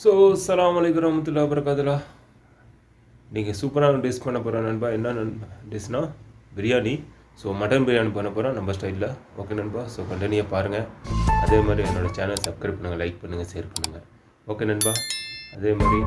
So சலாம் அலைக்கும் ரமத்துல்லா வரகாத்துலா நீங்கள் சூப்பரான டிஷ் பண்ண போகிற நண்பா என்ன நண்பா டிஷ்னா பிரியாணி ஸோ மட்டன் பிரியாணி பண்ண போகிறோம் நம்ம ஸ்டைலில் ஓகே நண்பா ஸோ கண்டினியூ பாருங்கள் அதே மாதிரி என்னோடய சேனல் சப்ஸ்கிரைப் பண்ணுங்கள் லைக் பண்ணுங்கள் ஷேர் பண்ணுங்கள் ஓகே நண்பா அதே மாதிரி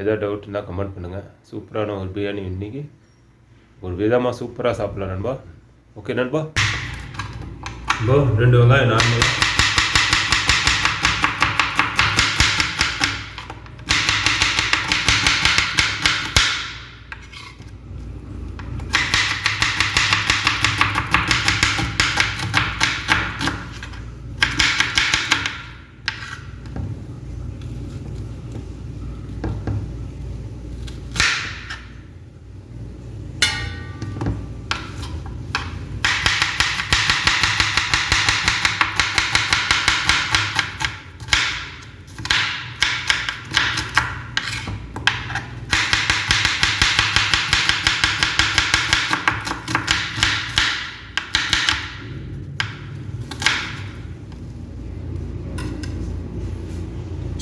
எதாவது டவுட் கமெண்ட் பண்ணுங்கள் சூப்பரான ஒரு பிரியாணி இன்னைக்கு. ஒரு விதமாக சூப்பராக சாப்பிட்லாம் நண்பா. ஓகே நண்பா ரெண்டு வெங்காயம் நார்மல்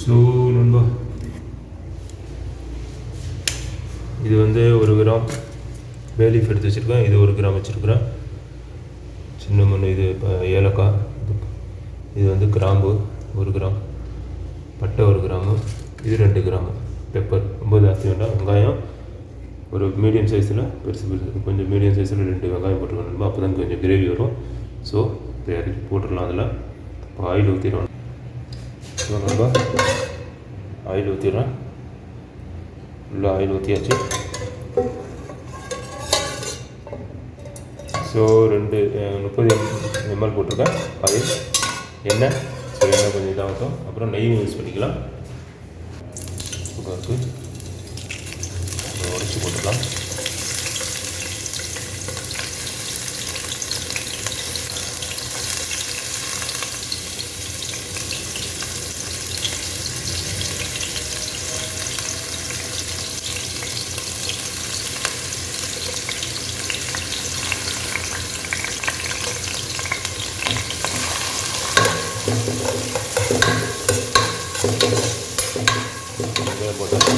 ஸோ நண்பா இது வந்து ஒரு கிராம் லீஃப் எடுத்து வச்சுருக்கேன். இது ஒரு கிராம் வச்சுருக்குறேன். சின்ன மண் இது இப்போ ஏலக்காய் இது வந்து கிராம்பு ஒரு கிராம். பட்டை ஒரு கிராமு இது ரெண்டு கிராமு. பெப்பர் ரொம்ப ஜாஸ்தி வேண்டாம். வெங்காயம் ஒரு மீடியம் சைஸில் பெருசு பெருசு கொஞ்சம் மீடியம் சைஸில் ரெண்டு வெங்காயம் போட்டுக்கணும். அப்போ தான் கொஞ்சம் கிரேவி வரும். ஸோ இறக்கி போட்டுடலாம் அதில். இப்போ ஆயில் ஊற்றிடணும் ஸோ நம்ம ஆயில் ஊற்றிடுறேன் உள்ள ஆயில் ஊற்றியாச்சு ஸோ ரெண்டு முப்பது எம்எல் போட்டிருக்கேன் அது எண்ணெய் ஸோ எண்ணெய் கொஞ்சம் இதாகட்டும். அப்புறம் நெய்யும் யூஸ் பண்ணிக்கலாம். சுகருக்கு உடச்சி போட்டுக்கலாம் வெங்காயம் போட்டாச்சு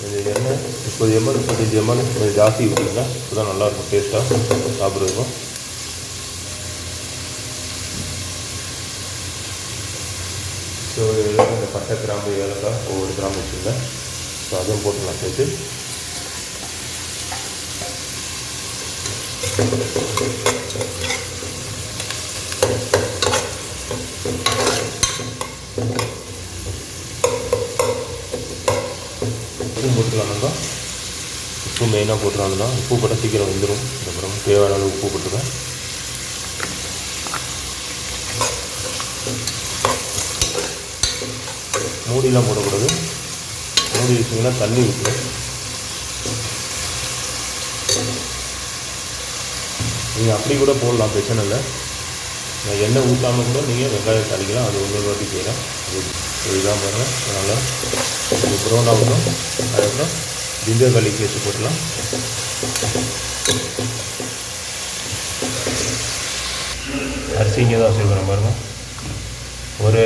கொஞ்சம் கொஞ்சம் எம்எல் பதினஞ்சு எம்எல் கொஞ்சம் ஜாஸ்தி ஊற்றிங்க அப்போ தான் நல்லாயிருக்கும் டேஸ்ட்டாக சாப்பிட்றதுக்கும் ஸோ இதில் இந்த பட்டை கிராம்பு ஏலக்காய் ஒவ்வொரு கிராம்பு வச்சுருங்க ஸோ அதுவும் போட்டுக்கலாம் சேர்த்து. உப்பும் போட்டுக்கலாம் நம்ம உப்பு மெயினாக போட்டுருவாங்க உப்பு போட்டால் சீக்கிரம் வந்துடும் அதுக்கப்புறம் தேவையான அளவு உப்பு போட்டுருவேன் மூடிலாம் போடக்கூடாது. மூடி வச்சிங்கன்னா தண்ணி ஊற்றணும் நீங்கள் அப்படி கூட போடலாம் பிரச்சனை இல்லை. நான் எண்ணெய் ஊற்றாமல் கூட நீங்கள் வெங்காயம் தாளிக்கலாம். அது ஒன்று வாட்டி செய்யலாம். இதுதான் பாருங்கள் நல்லா ப்ரௌன் ஆகணும் அதுக்கப்புறம் ஜிஞ்சர் கார்லிக் பேஸ்ட் போட்டுக்கலாம் அரிசி இங்கே தான் வச்சுருக்கிறேன் பாருங்கள் ஒரு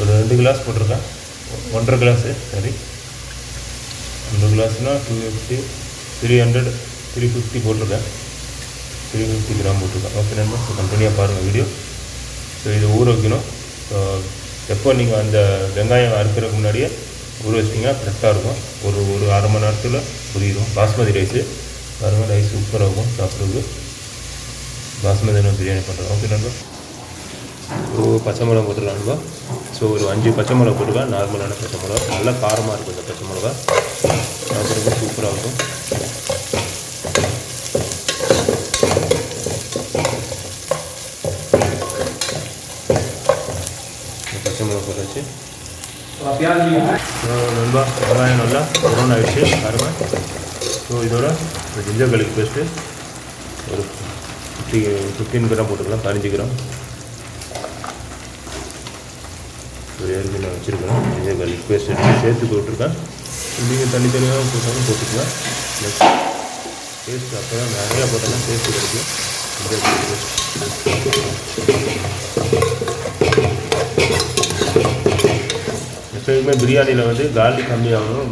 ஒரு ரெண்டு கிளாஸ் போட்டிருக்கேன். ஒன்றரை கிளாஸு சரி. ரெண்டு கிளாஸ்னால் two fifty three hundred three fifty போட்டிருக்கேன். த்ரீ ஃபிஃப்டி கிராம் போட்டிருக்கேன். ஓகே நண்பர் ஸோ கண்டினியூவாக பாருங்கள் வீடியோ ஸோ இது ஊற வைக்கணும். ஸோ எப்போ நீங்கள் அந்த வெங்காயம் அறுக்கிறதுக்கு முன்னாடியே ஊற வச்சிட்டிங்கன்னா கரெக்டாக இருக்கும். ஒரு ஒரு அரை மணி நேரத்தில் புரியிடும் பாஸ்மதி ரைஸு பாருங்கள் ரைஸ் சூப்பராக இருக்கும். சாப்பிட்றது பாஸ்மதி நான் பிரியாணி பண்ணுறோம் ஓகே நண்பா. ஒரு பச்சை மிளகா போட்டுடலாம் நண்பா. ஸோ ஒரு அஞ்சு பச்சை மிளகா போட்டுருக்கேன் நார்மலான பச்சை மிளகா. நல்லா காரமாக இருக்கும் இந்த பச்சை மிளகா. சாப்பிட்றது சூப்பராக இருக்கும் இந்த பச்சை மிளகா போட்டாச்சு ஸோ நண்பா வெங்காயம் நல்லா ப்ரௌன் ஆகிடுச்சு ஸோ இதோட ஜிஞ்சர் garlic பேஸ்ட்டு ஒரு ஃபிஃப்டி ஃபிஃப்டீன் கிராம் போட்டுக்கலாம் பதினஞ்சு கிராம். ஒரு ஏற்கனவே நான் வச்சுருக்கேன் ஜிஞ்சர் பேஸ்ட் எடுத்து சேர்த்து போட்டிருக்கேன். நீங்கள் தனித்தனியாக போட்டாலும் போட்டுக்கலாம். நெக்ஸ்ட் டேஸ்ட் அப்போ தான் நிறையா போட்டாலும் டேஸ்ட் கிடைக்கும். ஜிஞ்சர். எப்பவுமே பிரியாணியில் வந்து கார்லிக் கம்மியாகவும்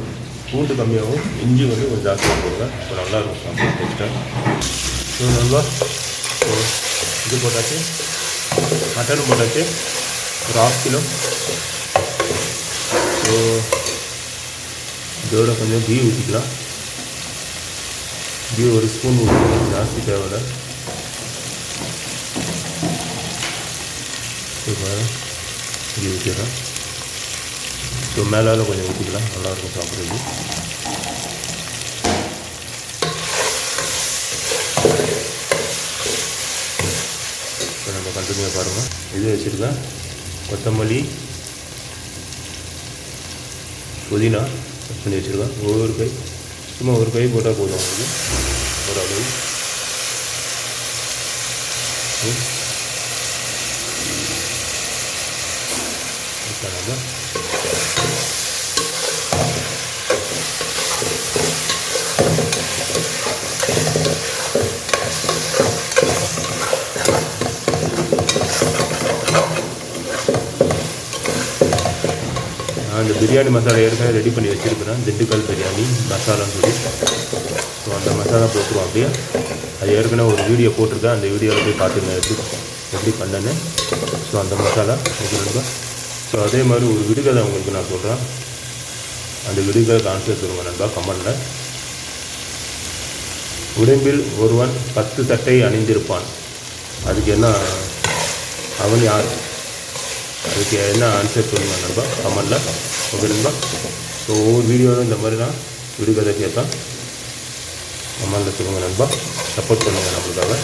பூண்டு கம்மியாகவும் இஞ்சி வந்து கொஞ்சம் ஜாஸ்தியாக போடுங்க. இப்போ நல்லாயிருக்கும் சாப்பிட டேஸ்ட்டாக ஸோ நல்லா இது போட்டாச்சு. மட்டன் போட்டாச்சு. ஒரு ஆஃப் கிலோ ஸோ இதோட கொஞ்சம் கீ ஊற்றிக்கலாம் கீ ஒரு ஸ்பூன் ஊற்றிக்கலாம் ஜாஸ்தி தேவையில்ல. இப்போ கீ ஊற்றிடுறேன் ஸோ மேலால் கொஞ்சம் ஊற்றிக்கலாம் நல்லாயிருக்கும் சாப்பிட்றது இப்போ நம்ம கண்டினியூ பாருங்கள் இது வச்சுருக்கேன். கொத்தமல்லி புதினா கட் பண்ணி வச்சுருக்கேன். ஒவ்வொரு கை சும்மா ஒரு கை போட்டால் போதும் உங்களுக்கு. ஒரு அளவு. இப்போ நம்ம பிரியாணி மசாலா ஏற்கனவே ரெடி பண்ணி வச்சுருக்கிறேன். திண்டுக்கல் பிரியாணி மசாலான்னு சொல்லி ஸோ அந்த மசாலா போட்டுருவோம் அப்படியே. அது ஏற்கனவே ஒரு வீடியோ போட்டிருக்கேன். அந்த வீடியோவில் போய் பார்த்துங்க எப்படி எப்படி பண்ணேன்னு. ஸோ அந்த மசாலா ஓகே ஸோ அதே மாதிரி ஒரு விடுகதை உங்களுக்கு நான் சொல்கிறேன் அந்த விடுகதை ஆன்சர் சொல்லுங்க நண்பா கமெண்டில். உடம்பில் ஒருவன் பத்து சட்டை அணிந்திருப்பான். அதுக்கு என்ன அவன் யார்? அதுக்கு என்ன ஆன்சர் சொல்லுங்கள் நண்பா கமெண்டில். ஓகே நண்பா ஸோ ஒவ்வொரு வீடியோவில் இந்த மாதிரி நான் விடுகதை கேட்பேன். கமெண்டில் சொல்லுங்கள் நண்பா. சப்போர்ட் பண்ணுங்கள் நம்மளுக்காக.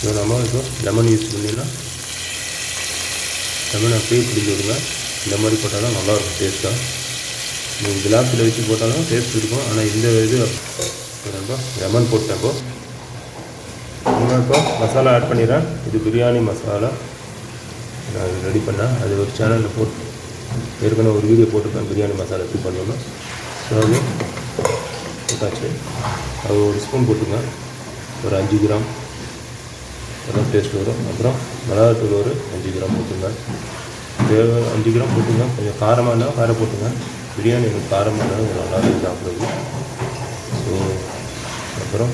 ஸோ நம்ம இப்போ லெமன் யூஸ் பண்ணிடலாம். லெமன் அப்படியே பிடிச்சி விடுங்க. இந்த மாதிரி போட்டால் தான் நல்லாயிருக்கும் டேஸ்ட்டாக நீங்கள் கிளாஸில் வச்சு போட்டாலும் டேஸ்ட் இருக்கும். ஆனால் இந்த இது நண்பா லெமன் போட்டேன் இப்போ. நான் இப்போ மசாலா ஆட் பண்ணிடுறேன். இது பிரியாணி மசாலா. நான் இது ரெடி பண்ணேன். அது ஒரு சேனலில் போட்டு ஏற்கனவே ஒரு வீடியோ போட்டிருக்கேன் பிரியாணி மசாலா எப்படி பண்ணணும் ஸோ அது போட்டாச்சு. அது ஒரு ஸ்பூன் போட்டுங்க. ஒரு அஞ்சு கிராம். அதான் டேஸ்ட் வரும். அப்புறம் மிளகாத்தூள் ஒரு அஞ்சு கிராம் போட்டுங்க. தேவை அஞ்சு கிராம் போட்டுங்க. கொஞ்சம் காரமாக இருந்தால் காரம் போட்டுங்க. பிரியாணி எனக்கு காரமாக இருந்தாலும் நல்லா இருக்கும் சாப்பிடுறது ஸோ அப்புறம்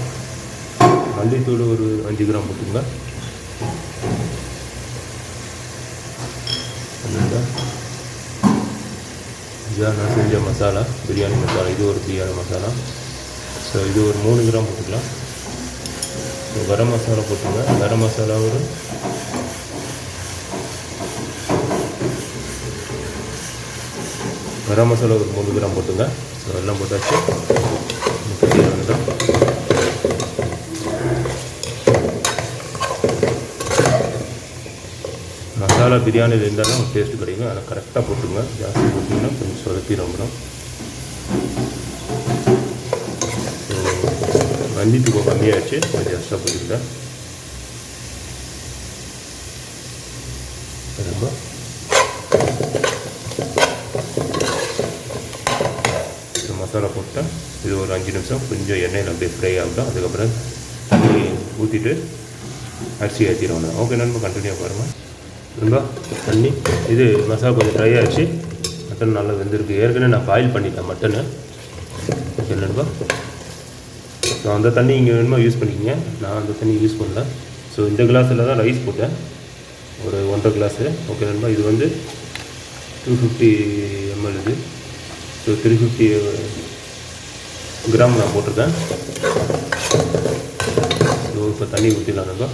மல்லித்தூள் ஒரு அஞ்சு கிராம் போட்டுங்க இதுதான் நான் செஞ்ச மசாலா பிரியாணி மசாலா. இது ஒரு பிரியாணி மசாலா. ஸோ இது ஒரு மூணு கிராம் போட்டுக்கலாம். ஸோ கரம் மசாலா போட்டுங்க கரம் மசாலா ஒரு கரம் மசாலா ஒரு மூணு கிராம் போட்டுங்க ஸோ எல்லாம் போட்டாச்சு. முப்பத்தி ஏழு கிராம் மசாலா பிரியாணியில் இருந்தால் தான் டேஸ்ட் கிடைக்கும். அதை கரெக்டாக போட்டுங்க ஜாஸ்தி போட்டிங்கன்னா கொஞ்சம் சொதப்பி ரொம்பணும். ஸோ மல்லித்தூள் கம்மியாகிடுச்சு கொஞ்சம் எக்ஸ்ட்ரா போட்டுக்கிட்டேன் ரொம்ப மசாலா போட்டேன் இது ஒரு அஞ்சு நிமிஷம் கொஞ்சம் எண்ணெயில் அப்படியே ஃப்ரை ஆகட்டும். அதுக்கப்புறம் தண்ணி ஊற்றிட்டு அரிசி ஏற்றிடுவாங்க ஓகே நண்பா கண்டினியூ பாருங்கள் திரும்ப தண்ணி இது மசாலா கொஞ்சம் ட்ரை ஆச்சு மட்டன் நல்லா வெந்திருக்கு. ஏற்கனவே நான் பாயில் பண்ணிட்டேன் மட்டனை. ஓகே நண்பா ஸோ அந்த தண்ணி இங்கே வேணுமா யூஸ் பண்ணிக்கிங்க. நான் அந்த தண்ணி யூஸ் பண்ணல. ஸோ இந்த கிளாஸில் தான் ரைஸ் போட்டேன். ஒரு ஒன்றரை கிளாஸு ஓகே நண்பா இது வந்து டூ ஃபிஃப்டி எம்எல் இது. ஸோ த்ரீ ஃபிஃப்டி கிராம் நான் போட்டிருக்கேன். ஸோ இப்போ தண்ணி ஊற்றிடலாம் நண்பா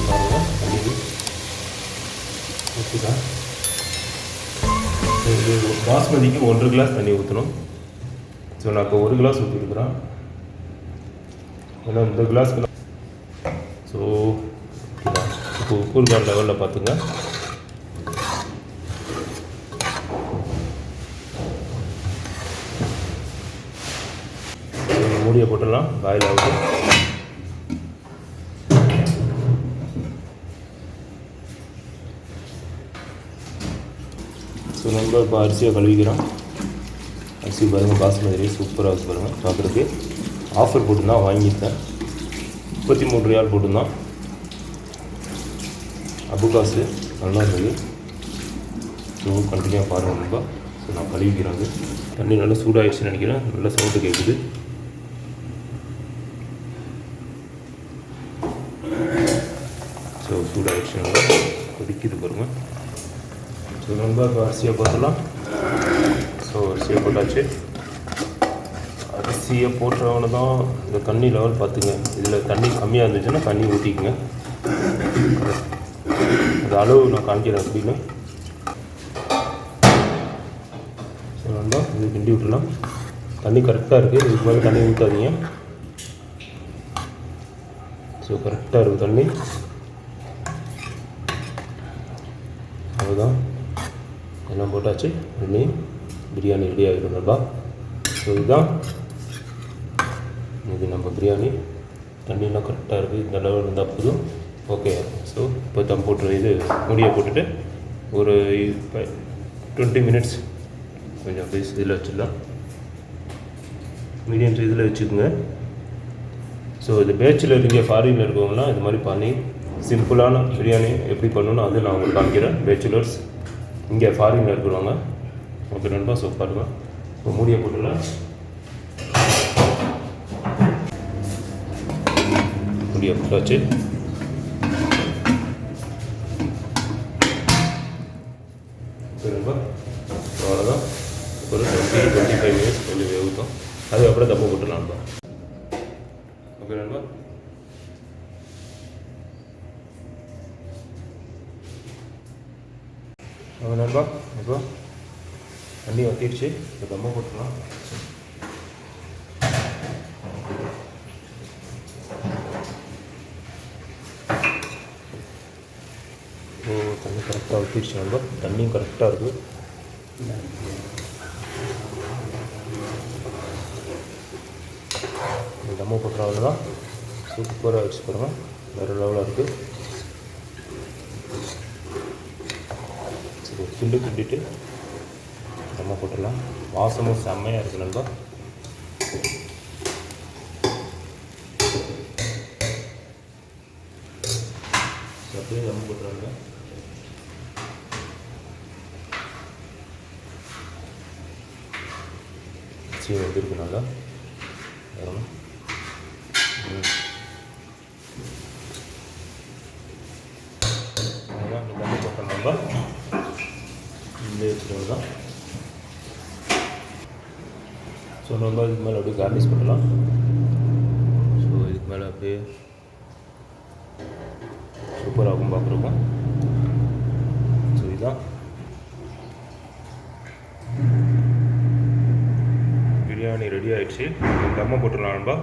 ரெண்டு பாருங்கள் தண்ணி ஓகேதா இது பாஸ்மதிக்கு ஒன்றரை கிளாஸ் தண்ணி ஊற்றணும் ஸோ நான் இப்போ ஒரு கிளாஸ் ஊற்றிருக்கிறேன் ஏன்னா இந்த கிளாஸ்க்கு ஸோ இப்போ உப்பு கார் லெவலில் பார்த்துங்க மூடியை போட்டுடலாம் பாயில் ஆகுது ஸோ நம்ம இப்போ அரிசியாக கழுவிக்கிறோம் அரிசி பாருங்கள் பாஸ்மதி ரைஸ் சூப்பராக இருக்குது பாருங்கள் பார்க்குறதுக்கு. ஆஃபர் போட்டுருந்தான் வாங்கியிருந்தேன். முப்பத்தி மூணு ரியால் அப்பு அபுகாசு நல்லா இருந்தது. ஸோ கண்டினியூ பாருங்கள் நண்பா ஸோ நான் கழுவிக்கிறேன் அது. தண்ணி நல்லா சூடாகிடுச்சுன்னு நினைக்கிறேன். நல்லா சவுண்டு கேட்குது ஸோ சூடாகிடுச்சு நல்லா கொதிக்குது பாருங்கள் ரொம்ப அரிசியை போட்டுடலாம் ஸோ அரிசியை போட்டாச்சு அரிசியை போட்டவொன்னு தான் இந்த தண்ணி லெவல் பார்த்துங்க இதில் தண்ணி கம்மியாக இருந்துச்சுன்னா தண்ணி ஊற்றிக்குங்க அது அளவு நான் காமிக்கிறேன் அப்படின்னு. ஸோ நண்பா இது கிண்டி விட்டுலாம் தண்ணி கரெக்டாக இருக்குது இதுக்கு மேலே தண்ணி ஊற்றாதீங்க ஸோ கரெக்டாக இருக்குது தண்ணி. அதுதான் எல்லாம் போட்டாச்சு? இனி பிரியாணி ரெடி ஆகிடும் நல்லா ஸோ இதுதான். இது நம்ம பிரியாணி. தண்ணியெலாம் கரெக்டாக இருக்குது இந்த அளவு இருந்தால் போதும். ஓகே ஸோ இப்போ தம் போட்டு இது மூடியை போட்டுட்டு ஒரு டுவெண்ட்டி மினிட்ஸ் கொஞ்சம் அப்படியே இதில் வச்சிடலாம். மீடியம் இதில் வச்சுக்கோங்க. ஸோ இது பேச்சில் இருக்க ஃபாரினில் இருக்கவங்களாம் இது மாதிரி பண்ணி சிம்பிளான பிரியாணி எப்படி பண்ணணும்னு அது நான் உங்களுக்கு காமிக்கிறேன். பேச்சுலர்ஸ் இங்கே ஃபாரினில் இருக்கிறவங்க ஓகே நண்பா ஸோ பாருங்க. இப்போ மூடியை போட்டுடலாம் மூடியை போட்டாச்சு அவ்வளோதான் ஒரு டுவெண்ட்டி டுவெண்ட்டி ஃபைவ் மினிட்ஸ் கொஞ்சம் வேகுத்தோம் அதுக்கப்புறம் தப்பு போட்டுடலாம் நண்பா ஓகே நண்பா நம்ம நண்பா இப்போ வண்டி வட்டிடுச்சு இப்போ தம்ம போட்டுக்கலாம். ஓ தண்ணி கரெக்டாக வத்திடுச்சு நண்பா. தண்ணியும் கரெக்டாக இருக்குது தம்ம போட்டுறவங்க தான் சூப்பராக வச்சு பாருங்கள் வேறு லெவலாக இருக்குது துண்டு துண்டிட்டு நம்ம போட்டுடலாம். வாசமும் செம்மையாக இருக்குது நண்பா. அப்படியே நம்ம போட்டுறாங்க சரி வந்துருக்கு நல்லா? வரணும் ம். அவ்வளோதான் போட்டோம் நம்ம இந்த தான் ஸோ நம்ம இதுக்கு மேலே அப்படியே கார்னிஷ் பண்ணலாம். ஸோ இதுக்கு மேலே அப்படியே சூப்பராகும் பார்க்குறோம் ஸோ இதுதான். பிரியாணி ரெடி ஆகிடுச்சு தம்ம போட்டுடலாம் நண்பா.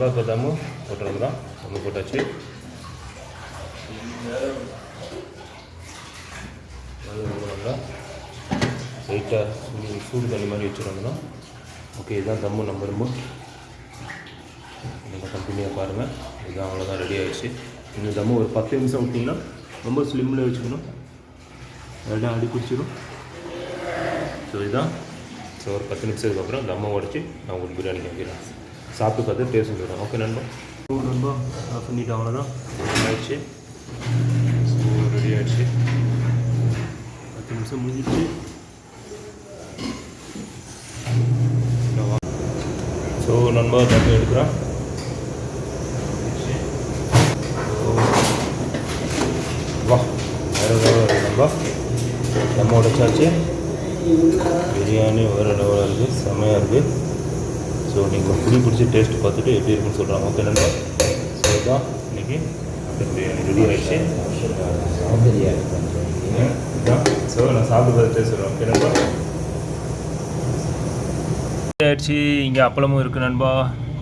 ஸோ நண்பா இப்போ தம்மு போட்டுறது தான் ரொம்ப போட்டாச்சு லைட்டாக சூடு தண்ணி மாதிரி வச்சுருந்தோம்னா ஓகே இதுதான் தம்மு நம்ம ரொம்ப நீங்கள் கம்பெனியாக பாருங்கள் இதுதான் அவ்வளோதான் ரெடி ஆகிடுச்சு இந்த தம்மு ஒரு பத்து நிமிஷம் விட்டிங்கன்னா ரொம்ப ஸ்லிம்மில் வச்சுக்கணும். நல்லா அடி பிடிச்சிடும் ஸோ இதுதான் ஸோ ஒரு பத்து நிமிஷத்துக்கு அப்புறம் தம்மை உடச்சி நான் உங்களுக்கு பிரியாணி வைக்கிறேன் சாப்பிட்டு பார்த்து டேஸ்ட் சொல்லிடுறேன் ஓகே நண்பா? நண்பா ஆஃப் பண்ணிட்டு அவ்வளோதான் ஆயிடுச்சு. ஸோ ரெடி ஆயிடுச்சு. பத்து நிமிஷம் முடிஞ்சிடுச்சு. ஸோ நண்பா தட்டு எடுக்கிறேன் வா வேறு நண்பா. நம்ம உடைச்சாச்சு. பிரியாணி வேறு லெவலாக இருக்குது செம்மையாக இருக்குது ஸோ நீங்கள் புடி பிடிச்சி டேஸ்ட் பார்த்துட்டு எப்படி இருக்குன்னு சொல்கிறாங்க ஓகே நண்பா? ஸோ இதுதான் இன்னைக்கு மட்டன் பிரியாணி. ரெடி ஆகிடுச்சு இதுதான் ஸோ நான் சாப்பிட்டு பார்த்து சொல்கிறேன் ஓகே நண்பா? ஆயிடுச்சு. இங்கே அப்பளமும் இருக்குது நண்பா.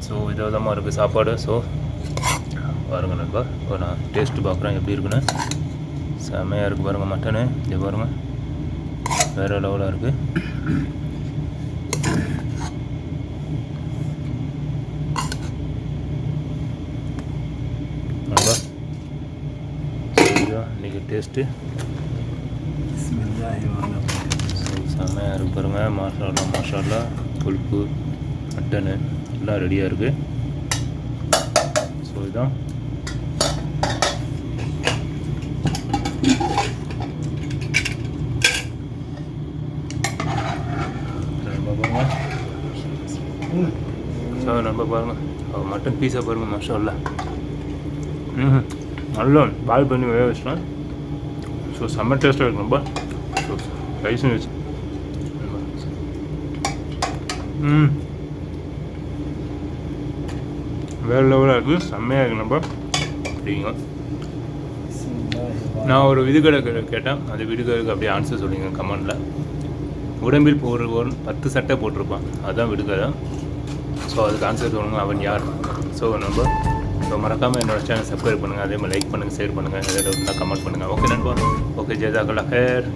ஸோ விதவிதமாக இருக்குது சாப்பாடு. ஸோ பாருங்க நண்பா. இப்போ நான் டேஸ்ட்டு பார்க்குறேன் எப்படி இருக்குன்னு. செம்மையாக இருக்குது பாருங்கள் மட்டனு இது பாருங்கள் வேறு லெவலாக இருக்குது நண்பா இதுதான் இன்றைக்கி டேஸ்ட்டு. செம்மையாக இருக்கு பாருங்க. மாஷாலா மாஷாலா கொழுப்பு மட்டனு எல்லாம் ரெடியாக இருக்குது ஸோ இதுதான் ஸோ நண்பா பாருங்க. அவர் மட்டன் பீஸா பாருங்க மாஷாலா ம் நல்லா பால் பண்ணி வேக வச்சிட்டேன். ஸோ செம்ம டேஸ்ட்டாக இருக்கு ரொம்ப ஸோ ரைஸும் வச்சு ம் வேறு லெவலாக இருக்குது செம்மையாக இருக்குது நம்ம அப்படிங்க நான் ஒரு விடுகதை கே- கேட்டேன். அந்த விடுகதைக்கு அப்படியே ஆன்சர் சொல்லுங்க கமெண்டில் உடம்பில் ஒரு ஒரு பத்து சட்டை போட்டிருப்பான். அதுதான் விடுகதை ஸோ அதுக்கு ஆன்சர் சொல்லுங்க அவன் யார்? ஸோ நம்ம ஸோ மறக்காமல் என்னோட சேனல் சப்ஸ்கிரைப் பண்ணுங்கள் அதே மாதிரி லைக் பண்ணுங்கள் ஷேர் பண்ணுங்கள் எதாவது இருந்தால் கமெண்ட் பண்ணுங்கள் ஓகே நண்பா. ஓகே ஜெதாக்கலா ஹேர்.